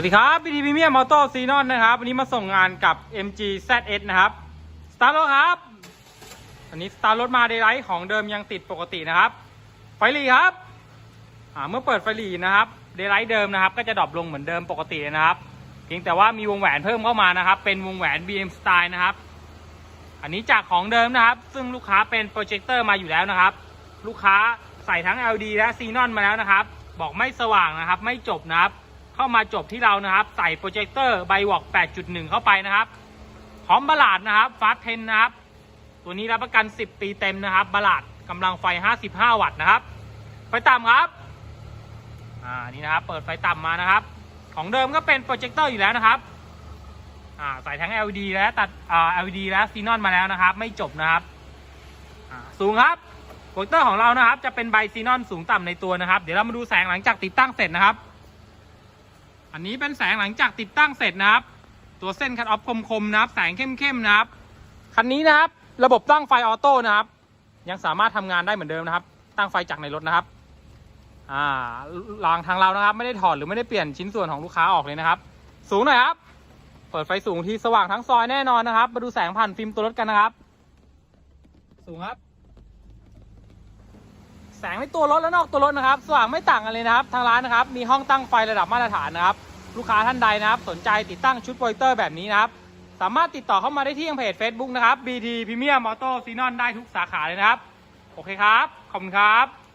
วัสดีครับ BT Premium Auto x e n o n นอตนะครับ วันนี้มาส่งงานกับ MG ZS นะครับ สตาร์ทรถครับวันนี้สตาร์ทรถมาเดย์ไลท์ของเดิมยังติดปกตินะครับ ไฟหลีครับเมื่อเปิดไฟหลีนะครับเดย์ไลท์เดิมนะครับ ก็จะดรอปลงเหมือนเดิมปกตินะครับ เพียงแต่ว่ามีวงแหวนเพิ่มเข้ามานะครับ เป็นวงแหวน BM Style นะครับ อันนี้จากของเดิมนะครับ ซึ่งลูกค้าเป็นโปรเจคเตอร์มาอยู่แล้วนะครับ ลูกค้าใส่ทั้ง LED และ Xenon มาแล้วนะครับ บอกไม่สว่างนะครับ ไม่จบนะครับ เข้ามาจบที่เรานะครับ ใส่โปรเจคเตอร์ไบวอก 8.1 เข้าไปนะครับ พร้อมบลาดนะครับฟาสเทนนะครับ ตัวนี้รับประกัน 10 ปีเต็มนะครับบลาดกำลังไฟ 55 วัตต์นะครับ ไฟต่ำครับ อ่า นี่นะครับ เปิดไฟต่ำมานะครับ ของเดิมก็เป็นโปรเจคเตอร์อยู่แล้วนะครับ อ่า ใส่ทั้ง LED และตัด อ่า LED และซีนอนมาแล้วนะครับ ไม่จบนะครับ อ่า สูงครับโปรเจคเตอร์ของเรานะครับ จะเป็นใบซีนอนสูงต่ำในตัวนะครับ เดี๋ยวเรามาดูแสงหลังจากติดตั้งเสร็จนะครับ อันนี้เป็นแสงหลังจากติดตั้งเสร็จนะครับ ตัวเส้นคัตออฟคมๆนะครับ แสงเข้มๆนะครับ คันนี้นะครับ ระบบตั้งไฟออโต้นะครับ ยังสามารถทำงานได้เหมือนเดิมนะครับ ตั้งไฟจากในรถนะครับ อ่ารางทางเรานะครับ ไม่ได้ถอดหรือไม่ได้เปลี่ยนชิ้นส่วนของลูกค้าออกเลยนะครับ สูงหน่อยครับ เปิดไฟสูงที่สว่างทั้งซอยแน่นอนนะครับ มาดูแสงผ่านฟิล์มตัวรถกันนะครับ สูงครับ แสงในตัวรถและนอกตัวรถนะครับ สว่างไม่ต่างกันเลยนะครับ ทางร้านนะครับ มีห้องตั้งไฟระดับมาตรฐานนะครับ ลูกค้าท่านใดนะครับ สนใจติดตั้งชุดโปรเจคเตอร์แบบนี้นะครับ สามารถติดต่อเข้ามาได้ที่ทางเพจ Facebook นะครับ BT Premium Auto Xenon ได้ทุกสาขาเลยนะครับ โอเคครับ ขอบคุณครับ